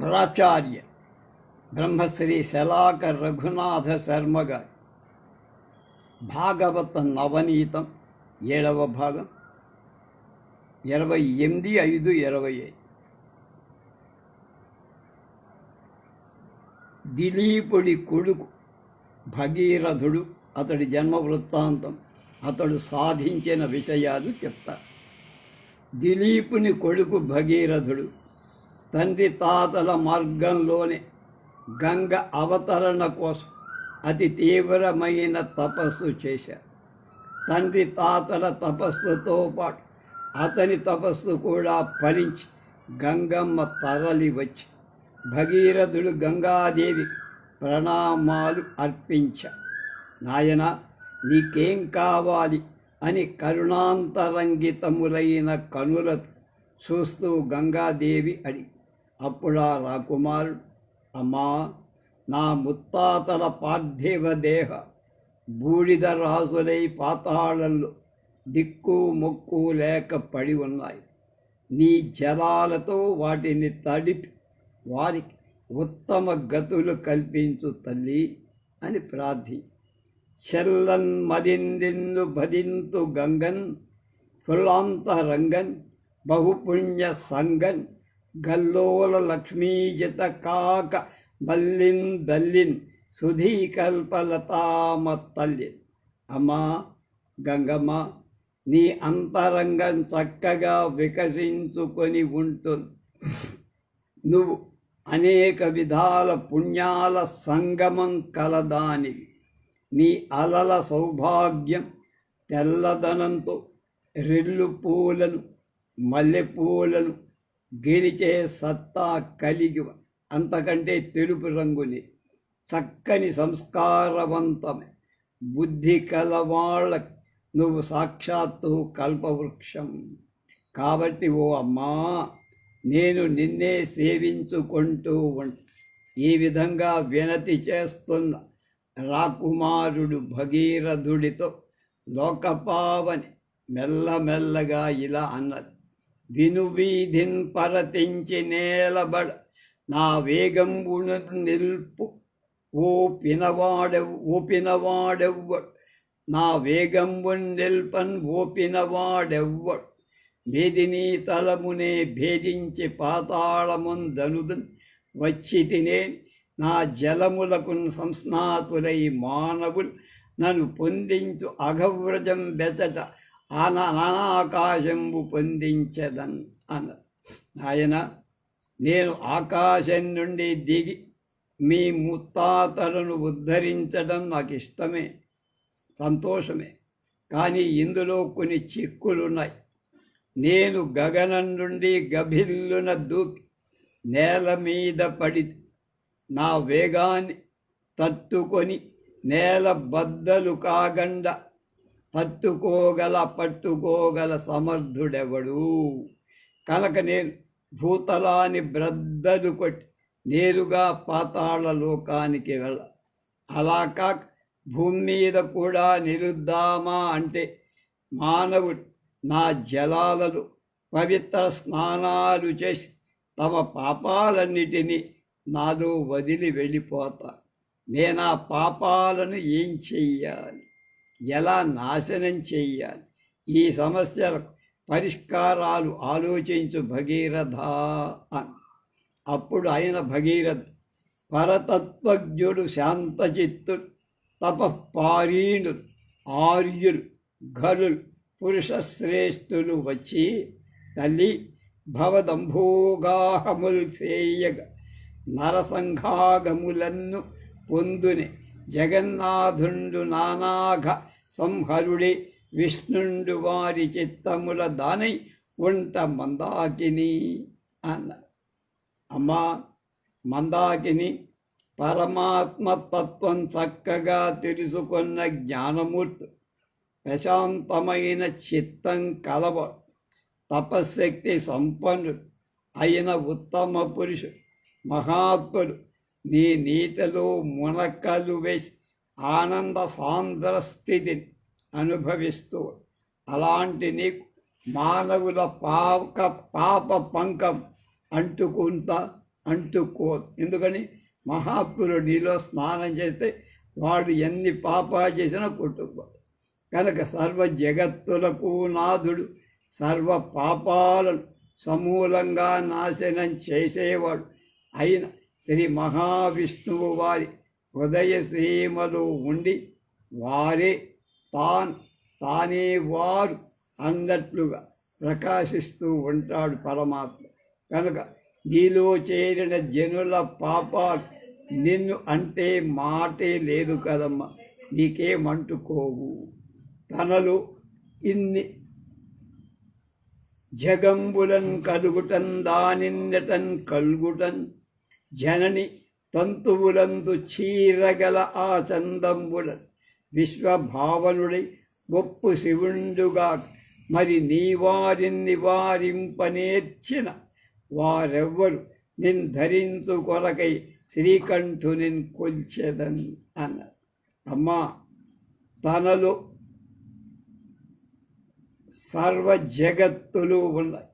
ప్రాచార్య బ్రహ్మశ్రీ శలాకర్ రఘునాథ శర్మ గారి భాగవత నవనీతం ఏడవ భాగం ఇరవై ఎనిమిది ఐదు ఇరవై ఐదు. దిలీపుడి కొడుకు భగీరథుడు అతడి జన్మ వృత్తాంతం అతడు సాధించిన విషయాలు చెప్తారు. దిలీపుని కొడుకు భగీరథుడు తండ్రి తాతల మార్గంలోనే గంగ అవతరణ కోసం అతి తీవ్రమైన తపస్సు చేశారు. తండ్రి తాతల తపస్సుతో పాటు అతని తపస్సు కూడా ఫలించి గంగమ్మ తరలి వచ్చి భగీరథుడు గంగాదేవి ప్రణామాలు అర్పించ నాయన నీకేం కావాలి అని కరుణాంతరంగితములైన కనులతో చూస్తూ గంగాదేవి అడిగి అప్పుడా రాకుమార్ అమ్మా నా ముత్తాతల పార్థివ దేహ బూడిద రాజులై పాతాళంలో దిక్కు మొక్కు లేక పడి ఉన్నాయి. నీ జలాలతో వాటిని తడిపి వారికి ఉత్తమ గతులు కల్పించు తల్లి అని ప్రార్థించి. చెల్లన్ మదిందిన్ను భదింతు గంగన్ ఫుల్లాంతరంగన్ బహుపుణ్య సంగన్ గల్లోల లక్ష్మీజత కాక బల్లిన్ దల్లిన్ సుధీకల్పలతామ తల్లిన్ అమ్మా గంగమ్మ నీ అంతరంగం చక్కగా వికసించుకొని ఉంటుంది నువ్వు అనేక విధాల పుణ్యాల సంగమం కలదానివి నీ అలల సౌభాగ్యం తెల్లదనంతో రెల్లు పూలను మల్లెపూలను గెలిచే సత్తా కలిగి అంతకంటే తెలుపు రంగుని చక్కని సంస్కారవంతమే. బుద్ధి కలవాళ్ళ నువ్వు సాక్షాత్తు కల్పవృక్షం. కాబట్టి ఓ అమ్మా నేను నిన్నే సేవించుకుంటూ ఉంట ఈ విధంగా వినతి చేస్తున్న రాకుమారుడు భగీరథుడితో లోకపావని మెల్లమెల్లగా ఇలా అన్నది. వినువీధిన్ పరతించి నేలబడ నా వేగం నిల్పు. ఓపినవాడెవ్ ఓపినవాడెవ్వడు నా వేగంబు నిల్పన్ ఓ మేదినీ తలమునే భేదించి పాతాళముందనుదన్ వచ్చి తినే నా జలములకు సంస్నాతులై మానవులు నన్ను పొందించు అఘవ్రజం బెచట ఆన అనాకాశంబు పొందించదన్ అన్న ఆయన నేను ఆకాశం నుండి దిగి మీ ముత్తాతలను ఉద్ధరించడం నాకు ఇష్టమే సంతోషమే. కానీ ఇందులో కొన్ని చిక్కులున్నాయి. నేను గగనం నుండి గభిల్లున దూకి నేల మీద పడి నా వేగాన్ని తట్టుకొని నేల బద్దలు కాగండ పట్టుకోగల పట్టుకోగల సమర్థుడెవడు? కనుక నేను భూతలాన్ని బ్రద్దలు కొట్టి నేరుగా పాతాళ లోకానికి వెళ్ళ అలా కాక భూమి మీద కూడా నిరుద్దామా అంటే మానవుడు నా జలాలలో పవిత్ర స్నానాలు చేసి తమ పాపాలన్నిటినీ నాలో వదిలి వెళ్ళిపోతా నేను ఆ పాపాలను ఏం చెయ్యాలి? ఎలా నాశనం చెయ్యాలి? ఈ సమస్యలకు పరిష్కారాలు ఆలోచించు భగీరథ అని. అప్పుడు ఆయన భగీరథ పరతత్వజ్ఞుడు శాంతచిత్తుడు తపపారీణుడు ఆర్యులు ఘనులు పురుషశ్రేష్ఠులు వచ్చి తల్లి భవదంభోగాహముల్ చేయగ నరసంఘాగములన్ను పొందుని జగన్నాథుండు నానాఘ సంహరుడే విష్ణుండు వారి చిత్తముల దానై ఉంట మందాకిని అన్న. అమ్మా మందాకిని పరమాత్మ తత్వం చక్కగా తెలుసుకున్న జ్ఞానమూర్తి. ప్రశాంతమైన చిత్తం కలవ. తపశక్తి సంపన్నుడు. అయిన ఉత్తమ పురుషుడు. మహాత్ముడు. నీ నీటిలో మునకలు వేసి ఆనంద సాంద్ర స్థితిని అనుభవిస్తూ అలాంటి నీకు మానవుల పాక పాప పంకం అంటుకుంటా అంటుకోదు ఎందుకని? మహాత్ములు నీలో స్నానం చేస్తే వాడు ఎన్ని పాపాలు చేసినా కొట్టుకోడు కనుక సర్వ జగత్తులకు నాథుడు సర్వ పాపాలను సమూలంగా నాశనం చేసేవాడు. అయిన శ్రీ మహావిష్ణువు వారి హృదయ ఉండి వారే తాన్ తానే వారు అన్నట్లుగా ప్రకాశిస్తూ ఉంటాడు పరమాత్మ. కనుక నీలో చేరిన జనుల పాపాలు నిన్ను అంటే మాటే లేదు కదమ్మా నీకేమంటుకోవు. తనలో ఇన్ని జగంబులన్ కలుగుటన్ దానిన్నటన్ కలుగుటన్ జనని తంతువులందు చీరగల ఆ చందంబుల విశ్వభావనుడై గొప్పు శివుండుగా మరి నీ వారిని నివారింపనేర్చిన వారెవ్వరు నిన్ ధరించు కొరకై శ్రీకంఠుని కొల్చెదన్ అన్న అమ్మా తనలో సర్వ జగత్తులు ఉన్నాయి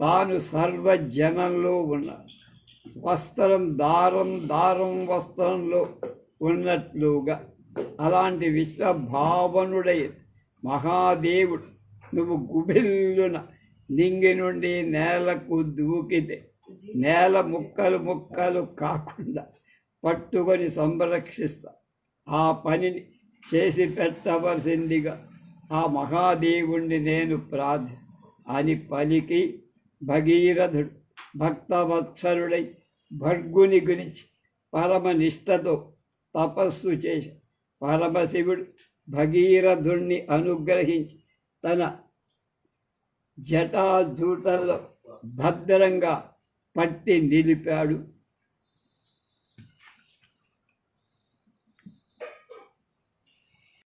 తాను సర్వ జనంలో ఉన్నాడు వస్త్రం దారం దారం వస్త్రంలో ఉన్నట్లుగా. అలాంటి విశ్వభావనుడై మహాదేవుడు నువ్వు గుబిల్లున నింగి నుండి నేలకు దూకితే నేల ముక్కలు ముక్కలు కాకుండా పట్టుకొని సంరక్షిస్తా. ఆ పనిని చేసి పెట్టవలసిందిగా ఆ మహాదేవుణ్ణి నేను ప్రార్థి అని పలికి భగీరథుడు భక్తవత్సరుడై భర్గుని గురించి పరమ నిష్టతో తపస్సు చేసి పరమశివుడు భగీరథుణ్ణి అనుగ్రహించి తన జటాధూటల్లో భద్రంగా పట్టి నిలిపాడు.